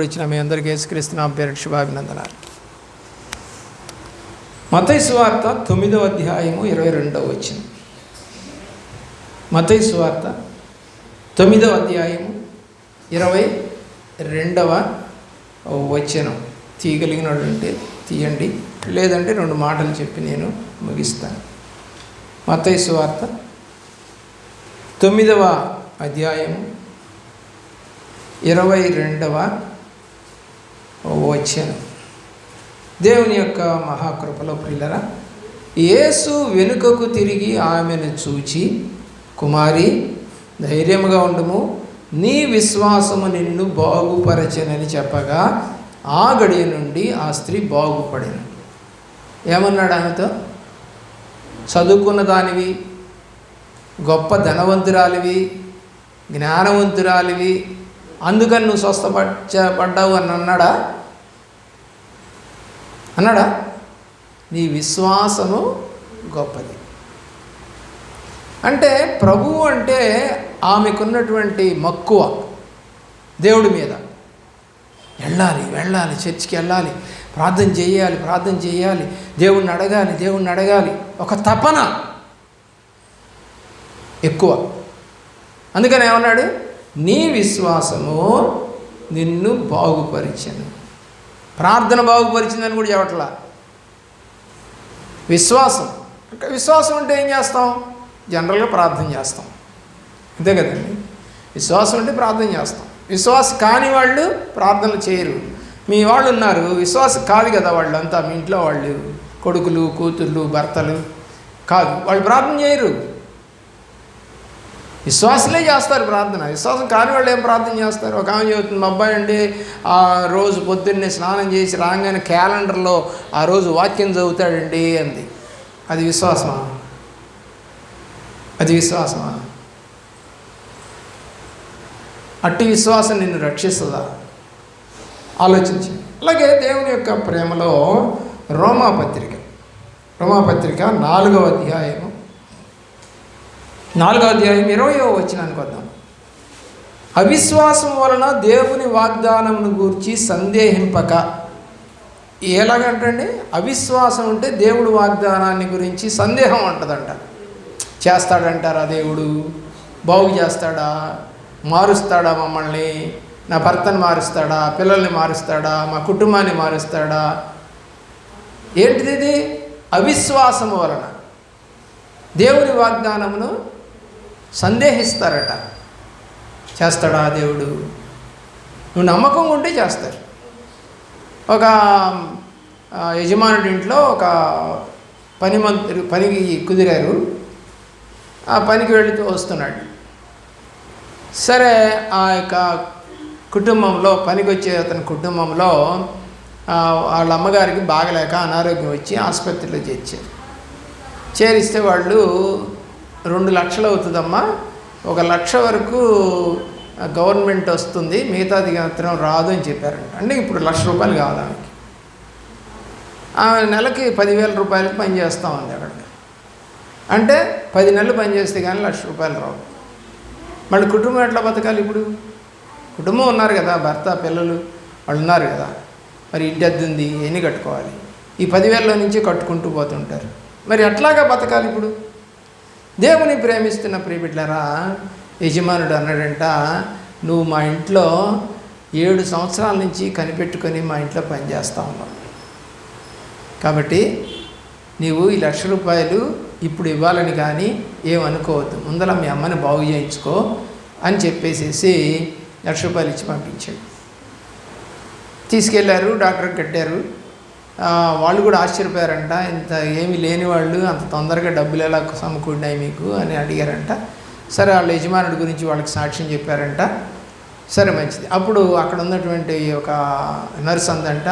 ఇచ్చిన మీ అందరికీ యేసుక్రీస్తునామ పేరు శుభాభినందనాలు. మతయి వార్త తొమ్మిదవ అధ్యాయము ఇరవై రెండవ వచ్చిన మతయి వార్త తొమ్మిదవ అధ్యాయము ఇరవై రెండవ వచనం. తీయగలిగినటువంటి తీయండి లేదంటే రెండు మాటలు చెప్పి నేను ముగిస్తాను. మతయి వార్త తొమ్మిదవ అధ్యాయము ఇరవై రెండవ వచ్చాను దేవుని యొక్క మహాకృపలో ప్రిల్లరా యేసు వెనుకకు తిరిగి ఆమెను చూచి కుమారి ధైర్యముగా ఉండము. నీ విశ్వాసము నిన్ను బాగుపరచనని చెప్పగా ఆ గడియ నుండి ఆ స్త్రీ బాగుపడిన ఏమన్నాడు ఆమెతో? చదువుకున్న దానివి గొప్ప ధనవంతురాలివి జ్ఞానవంతురాలివి అందుకని నువ్వు స్వస్థపరచబడ్డావు అని అన్నాడా? అన్నాడా? నీ విశ్వాసము గొప్పది. అంటే ప్రభువు అంటే ఆమెకున్నటువంటి మక్కువ దేవుడి మీద. వెళ్ళాలి వెళ్ళాలి చర్చికి వెళ్ళాలి ప్రార్థన చేయాలి ప్రార్థన చేయాలి దేవుణ్ణి అడగాలి దేవుణ్ణి అడగాలి. ఒక తపన ఎక్కువ. అందుకని ఏమన్నాడు? నీ విశ్వాసము నిన్ను బాగుపరిచను. ప్రార్థన బాగుపరిచిందని కూడా చెప్పట్లా. విశ్వాసం. అంటే విశ్వాసం అంటే ఏం చేస్తాం? జనరల్గా ప్రార్థన చేస్తాం. అంతే కదండి? విశ్వాసం అంటే ప్రార్థన చేస్తాం. విశ్వాస కాని వాళ్ళు ప్రార్థనలు చేయరు. మీ వాళ్ళు ఉన్నారు. విశ్వాసం కాదు కదా వాళ్ళు అంతా మీ ఇంట్లో వాళ్ళు కొడుకులు కూతుర్లు భర్తలు కాదు. వాళ్ళు ప్రార్థన చేయరు. విశ్వాసలే చేస్తారు ప్రార్థన. విశ్వాసం కాని వాళ్ళు ఏం ప్రార్థన చేస్తారు? ఒక ఆమె చెబుతుంది మా అబ్బాయి అండి ఆ రోజు పొద్దున్నే స్నానం చేసి రాగానే క్యాలెండర్లో ఆ రోజు వాక్యం చదువుతాడండి అంది. అది విశ్వాసమా? అది విశ్వాసమా? అట్టి విశ్వాసం నిన్ను రక్షిస్తుందా? ఆలోచించి. అలాగే దేవుని యొక్క ప్రేమలో రోమాపత్రిక రోమాపత్రిక నాలుగవ అధ్యాయం. నాలుగో అధ్యాయం ఇరవయో వచ్చినానికి వద్దాం. అవిశ్వాసం వలన దేవుని వాగ్దానమును గూర్చి సందేహింపక. ఎలాగంటండి? అవిశ్వాసం ఉంటే దేవుడు వాగ్దానాన్ని గురించి సందేహం ఉంటుందంట. చేస్తాడంటారా దేవుడు? బాగు చేస్తాడా? మారుస్తాడా మమ్మల్ని? నా భర్తను మారుస్తాడా? పిల్లల్ని మారుస్తాడా? మా కుటుంబాన్ని మారుస్తాడా? ఏంటిది అవిశ్వాసము వలన. దేవుని వాగ్దానమును సందేహిస్తారట. చేస్తాడా దేవుడు? నువ్వు నమ్మకం ఉంటే చేస్తారు. ఒక యజమానుడింట్లో యజమానుడి ఇంట్లో ఒక పని మంత్రి పనికి కుదిరారు. ఆ పనికి వెళుతూ వస్తున్నాడు. సరే ఆ యొక్క కుటుంబంలో పనికి వచ్చే అతని కుటుంబంలో వాళ్ళ అమ్మగారికి బాగలేక అనారోగ్యం వచ్చి ఆసుపత్రిలో చేర్చారు. చేరిస్తే వాళ్ళు రెండు లక్షలు అవుతుందమ్మా. ఒక లక్ష వరకు గవర్నమెంట్ వస్తుంది మిగతాది మాత్రం రాదు అని చెప్పారంట. అంటే ఇప్పుడు లక్ష రూపాయలు కావాలి ఆమెకి ఆమె నెలకి పదివేల రూపాయలకి పని ఉంది అక్కడ అంటే పది నెలలు పనిచేస్తే కానీ లక్ష రూపాయలు రావు. మళ్ళీ కుటుంబం ఎట్లా బతకాలి ఇప్పుడు? కుటుంబం ఉన్నారు కదా భర్త పిల్లలు వాళ్ళు ఉన్నారు కదా. మరి ఇంటి అద్దె ఉంది ఎన్ని కట్టుకోవాలి? ఈ పదివేలలో నుంచి కట్టుకుంటూ పోతుంటారు. మరి ఎట్లాగా బతకాలి ఇప్పుడు? దేవుని ప్రేమిస్తున్న ప్రియబిడ్లరా యజమానుడు అన్నాడంట నువ్వు మా ఇంట్లో ఏడు సంవత్సరాల నుంచి కనిపెట్టుకొని మా ఇంట్లో పనిచేస్తా ఉన్నావు. కాబట్టి నీవు ఈ లక్ష రూపాయలు ఇప్పుడు ఇవ్వాలని కానీ ఏమనుకోవద్దు ముందర మీ అమ్మని బాగు చేయించుకో అని చెప్పేసేసి లక్ష రూపాయలు ఇచ్చి పంపించాడు. తీసుకెళ్ళారు డాక్టర్ కట్టారు. వాళ్ళు కూడా ఆశ్చర్యపోయారంట ఇంత ఏమీ లేని వాళ్ళు అంత తొందరగా డబ్బులు ఎలా సమకూడినాయి మీకు అని అడిగారంట. సరే వాళ్ళ యజమానుడి గురించి వాళ్ళకి సాక్ష్యం చెప్పారంట. సరే మంచిది. అప్పుడు అక్కడ ఉన్నటువంటి ఒక నర్స్ అందంట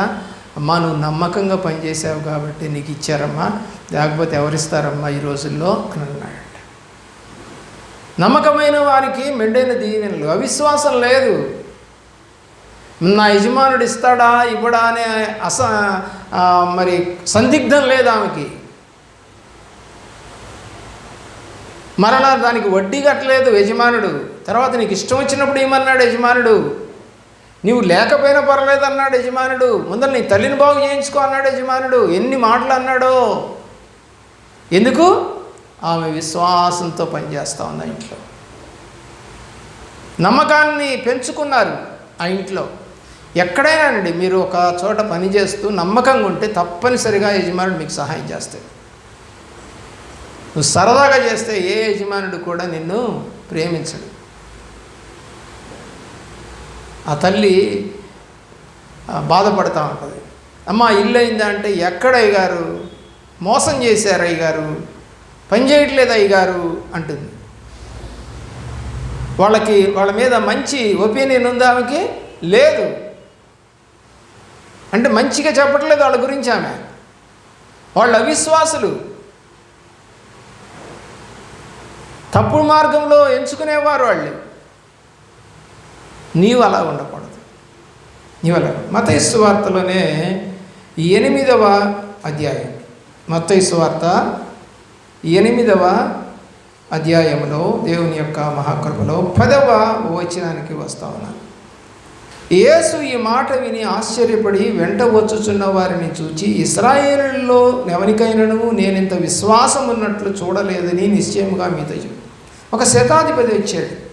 అమ్మా నువ్వు నమ్మకంగా పనిచేసావు కాబట్టి నీకు ఇచ్చారమ్మా లేకపోతే ఎవరిస్తారమ్మా ఈ రోజుల్లో? అని అన్నాడంట. నమ్మకమైన వారికి మెండైన దీవెనలు. అవిశ్వాసం లేదు. నా యజమానుడు ఇస్తాడా ఇవ్వడా అనే అస మరి సందిగ్ధం లేదు ఆమెకి. మరలా దానికి వడ్డీ కట్టలేదు యజమానుడు. తర్వాత నీకు ఇష్టం వచ్చినప్పుడు ఏమన్నాడు యజమానుడు. నీవు లేకపోయినా పర్లేదు అన్నాడు యజమానుడు. ముందర నీ తల్లిని బాగు చేయించుకో అన్నాడు యజమానుడు. ఎన్ని మాటలు అన్నాడో. ఎందుకు? ఆమె విశ్వాసంతో పనిచేస్తూ ఉంది ఆ ఇంట్లో. నమ్మకాన్ని పెంచుకున్నారు ఆ ఇంట్లో. ఎక్కడైనా అండి మీరు ఒక చోట పని చేస్తూ నమ్మకంగా ఉంటే తప్పనిసరిగా యజమానుడు మీకు సహాయం చేస్తాడు. నువ్వు సరదాగా చేస్తే ఏ యజమానుడు కూడా నిన్ను ప్రేమించడు. ఆ తల్లి బాధపడుతూ ఉంటుంది. అమ్మ ఇల్లు అయిందా అంటే ఎక్కడ అయ్యగారు? మోసం చేశారు అయ్యగారు. పని చేయట్లేదు అయ్యగారు అంటుంది. వాళ్ళకి వాళ్ళ మీద మంచి ఒపీనియన్ ఉందా ఆమెకి? లేదు. అంటే మంచిగా చెప్పట్లేదు వాళ్ళ గురించి ఆమె. వాళ్ళు అవిశ్వాసులు. తప్పుడు మార్గంలో ఎంచుకునేవారు వాళ్ళు. నీవు అలా ఉండకూడదు. నీవు అలా మతైసు వార్తలోనే ఎనిమిదవ అధ్యాయం. మత్తైసు వార్త ఎనిమిదవ అధ్యాయంలో దేవుని యొక్క మహాకృపలో పదవ వచనానికి వస్తా ఉన్నాను. యేసు ఈ మాట విని ఆశ్చర్యపడి వెంట వచ్చుచున్న వారిని చూచి ఇస్రాయేలులో ఎవరికైనాను ఇంత విశ్వాసం ఉన్నట్లు చూడలేదని నిశ్చయముగా మీతో చెప్పు. ఒక శతాధిపతి వచ్చాడు.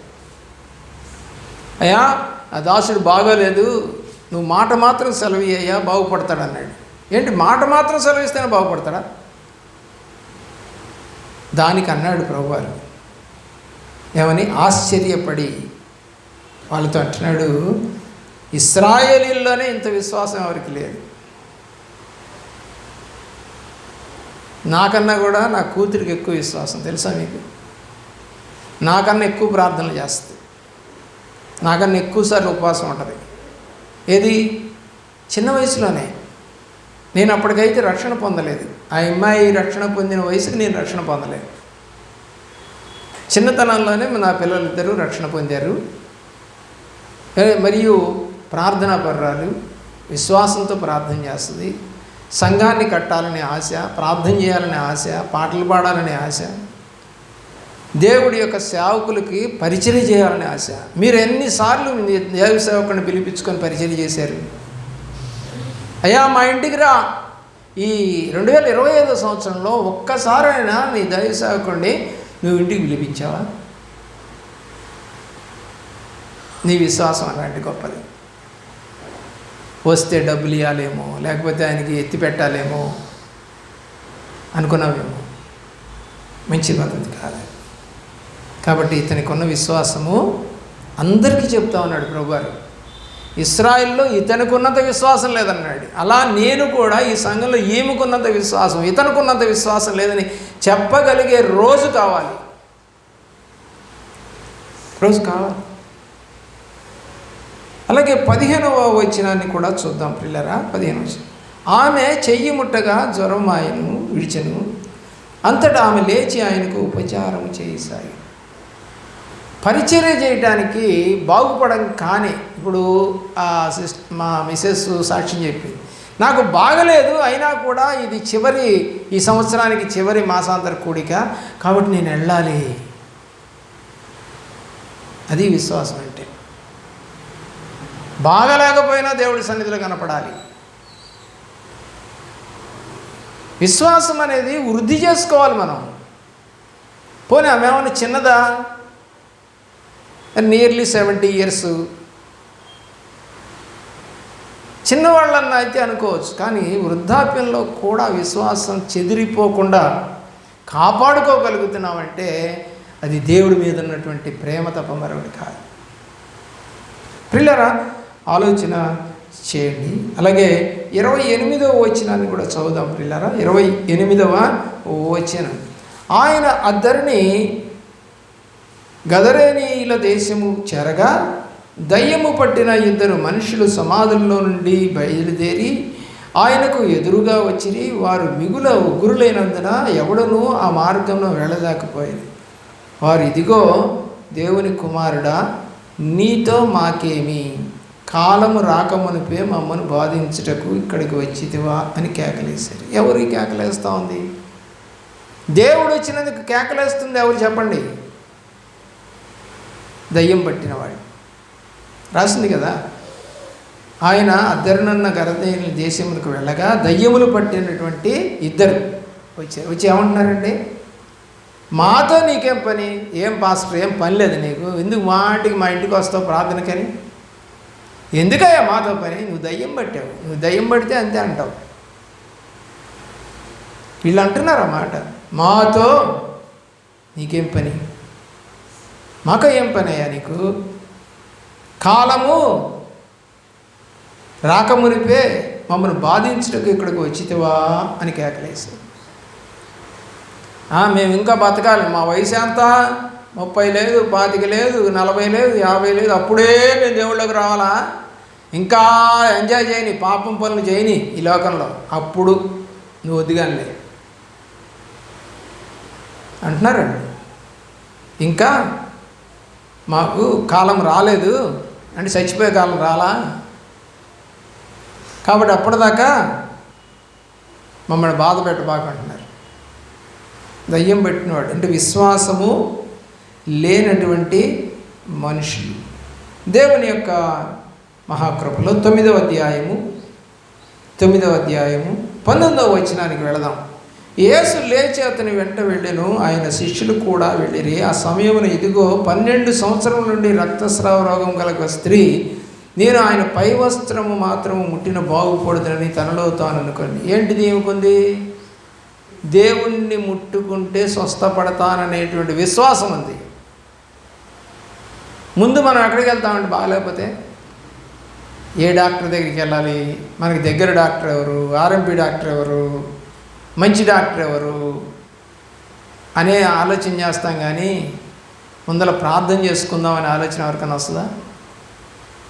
అయ్యా ఆ దాసుడు బాగోలేదు. నువ్వు మాట మాత్రం సెలవు అయ్యా బాగుపడతాడు అన్నాడు ఏంటి మాట మాత్రం సెలవిస్తేనే బాగుపడతాడా? దానికి అన్నాడు ప్రభువారు. ఏమని? ఆశ్చర్యపడి. వాళ్ళతో అంటున్నాడు ఇస్రాయేలీల్లోనే ఇంత విశ్వాసం ఎవరికి లేదు. నాకన్నా కూడా నా కూతురికి ఎక్కువ విశ్వాసం తెలుసా మీకు? నాకన్నా ఎక్కువ ప్రార్థనలు చేస్తుంది. నాకన్నా ఎక్కువసార్లు ఉపవాసం ఉంటుంది. ఏది? చిన్న వయసులోనే. నేను అప్పటికైతే రక్షణ పొందలేదు. ఆ అమ్మాయి రక్షణ పొందిన వయసుకి నేను రక్షణ పొందలేదు. చిన్నతనంలోనే నా పిల్లలిద్దరూ రక్షణ పొందారు. మరియు ప్రార్థనా పర్రాలు విశ్వాసంతో ప్రార్థన చేస్తుంది. సంఘాన్ని కట్టాలనే ఆశ ప్రార్థన చేయాలనే ఆశ పాటలు పాడాలనే ఆశ. దేవుడి యొక్క సేవకులకి పరిచయం చేయాలనే ఆశ. మీరు ఎన్నిసార్లు మీ దేవ సేవకుని పిలిపించుకొని పరిచయం చేశారు? అయ్యా మా ఇంటికి రా. ఈ రెండు వేల ఇరవై ఐదో సంవత్సరంలో ఒక్కసారైనా నీ దైవ సేవకుడిని నువ్వు ఇంటికి పిలిపించావా? నీ విశ్వాసం అలాంటి గొప్పది. వస్తే డబ్బులు ఇవ్వాలేమో లేకపోతే ఆయనకి ఎత్తి పెట్టాలేమో అనుకున్నావేమో. మంచి పద్ధతి కాదు. కాబట్టి ఇతనికి ఉన్న విశ్వాసము అందరికీ చెప్తా ఉన్నాడు ప్రభువారు. ఇస్రాయిల్లో ఇతనికి ఉన్నంత విశ్వాసం లేదన్నాడు. అలా నేను కూడా ఈ సంఘంలో ఈమెకున్నంత విశ్వాసం ఇతనుకున్నంత విశ్వాసం లేదని చెప్పగలిగే రోజు కావాలి. రోజు కావాలి. అలాగే పదిహేనవ వచనాన్ని కూడా చూద్దాం పిల్లరా పదిహేను వచనం. ఆమె చెయ్యి ముట్టగా జ్వరం ఆయను విడిచను. అంతటా ఆమె లేచి ఆయనకు ఉపచారం చేసాయి పరిచర్య చేయడానికి బాగుపడం కానీ. ఇప్పుడు ఆ సిస్ మా మిసెస్ సాక్ష్యం చెప్పింది. నాకు బాగలేదు అయినా కూడా ఇది చివరి ఈ సంవత్సరానికి చివరి మాసాంతర కూడిక. కాబట్టి నేను వెళ్ళాలి. అది విశ్వాసం బాగలేకపోయినా దేవుడి సన్నిధిలో కనపడాలి. విశ్వాసం అనేది వృద్ధి చేసుకోవాలి మనం. పోనీ ఆమె చిన్నదా? Nearly seventy years. చిన్నవాళ్ళన్న అయితే అనుకోవచ్చు కానీ వృద్ధాప్యంలో కూడా విశ్వాసం చెదిరిపోకుండా కాపాడుకోగలుగుతున్నామంటే అది దేవుడి మీద ఉన్నటువంటి ప్రేమ తప్ప మరొకటి కాదు. పిల్లరా ఆలోచన చేయండి. అలాగే ఇరవై ఎనిమిదవ వచనాన్ని కూడా చదువుదాం పిల్లరా ఇరవై ఎనిమిదవ వచనం. ఆయన అద్దరిని గదరేనీల దేశము చెరగా దయ్యము పట్టిన ఇద్దరు మనుషులు సమాధుల్లో నుండి బయలుదేరి ఆయనకు ఎదురుగా వచ్చిరి. వారు మిగుల ఉగ్రులైనందున ఎవడనూ ఆ మార్గంలో వెళ్ళలేకపోయింది. వారు ఇదిగో దేవుని కుమారుడా నీతో మాకేమి కాలము రాకమునిపే మమ్మను బాధించుటకు ఇక్కడికి వచ్చితివా అని కేకలేశారు. ఎవరు ఈ కేకలేస్తూ ఉంది? దేవుడు వచ్చినందుకు కేకలేస్తుంది ఎవరు చెప్పండి? దయ్యం పట్టినవాడు. రాసింది కదా ఆయన అద్దరినన్న గరదేయుల దేశములకు వెళ్ళగా దయ్యములు పట్టినటువంటి ఇద్దరు వచ్చారు వచ్చి ఏమంటున్నారండి? మాతో నీకేం పని? ఏం పాస్టర్ ఏం పని లేదు నీకు? ఎందుకు మా ఇంటికి మా ఇంటికి వస్తావు ప్రార్థనకని? ఎందుకయ్యా మాతో పని? నువ్వు దయ్యం పట్టావు. నువ్వు దయ్యం పడితే అంతే అంటావు. వీళ్ళు అంటున్నారు మాట. మాతో నీకేం పని? మాకు ఏం పని అయ్యా నీకు? కాలము రాకమునిపే మమ్మల్ని బాధించుటకు ఇక్కడికి వచ్చితివా అని కేకలేసి మేము ఇంకా బతకాలి. మా వయసు ఎంత? ముప్పై లేదు పాతిక లేదు నలభై లేదు యాభై లేదు అప్పుడే నేను దేవుళ్ళకి రావాలా? ఇంకా ఎంజాయ్ చేయని పాపం పనులు చేయని ఈ లోకంలో. అప్పుడు నువ్వు వద్దుగానే అంటున్నారండి. ఇంకా మాకు కాలం రాలేదు. అంటే చచ్చిపోయే కాలం రాలా? కాబట్టి అప్పటిదాకా మమ్మల్ని బాధ పెట్టబాకంటున్నారు. దయ్యం పెట్టినవాడు. అంటే విశ్వాసము లేనటువంటి మనుషులు. దేవుని యొక్క మహాకృపలో తొమ్మిదవ అధ్యాయము తొమ్మిదవ అధ్యాయము పంతొమ్మిదవ వచనానికి వెళదాం. యేసు లేచి అతని వెంట వెళ్ళెను ఆయన శిష్యులు కూడా వెళ్ళిరి. ఆ సమయంలో ఇదిగో పన్నెండు సంవత్సరం నుండి రక్తస్రావ రోగం కలగ స్త్రీ నేను ఆయన పై వస్త్రము మాత్రము ముట్టిన బాగుపడుతుందని తనలో తాను అనుకోండి ఏంటిది ఏముకుంది దేవుణ్ణి ముట్టుకుంటే స్వస్థపడతాననేటువంటి విశ్వాసం ఉంది ముందు మనం ఎక్కడికి వెళ్తామంటే బాగాలేకపోతే? ఏ డాక్టర్ దగ్గరికి వెళ్ళాలి? మనకి దగ్గర డాక్టర్ ఎవరు? ఆర్ఎంపీ డాక్టర్ ఎవరు? మంచి డాక్టర్ ఎవరు? అనే ఆలోచన చేస్తాం కానీ ముందర ప్రార్థన చేసుకుందాం అనే ఆలోచన ఎవరికైనా వస్తుందా?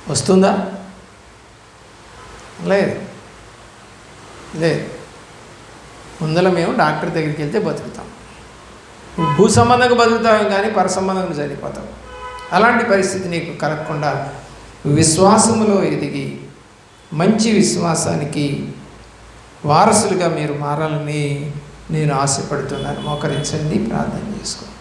వస్తుందా? లేదు. లేదు. ముందర మేము డాక్టర్ దగ్గరికి వెళ్తే బతుకుతాం. భూ సంబంధంగా బతుకుతాం కానీ పర సంబంధంగా చనిపోతాం. అలాంటి పరిస్థితి నీకు కలగకుండా విశ్వాసములో ఎదిగి మంచి విశ్వాసానికి వారసులుగా మీరు మారాలని నేను ఆశపడుతున్నాను. మోకరించండి ప్రార్థన చేసుకోండి.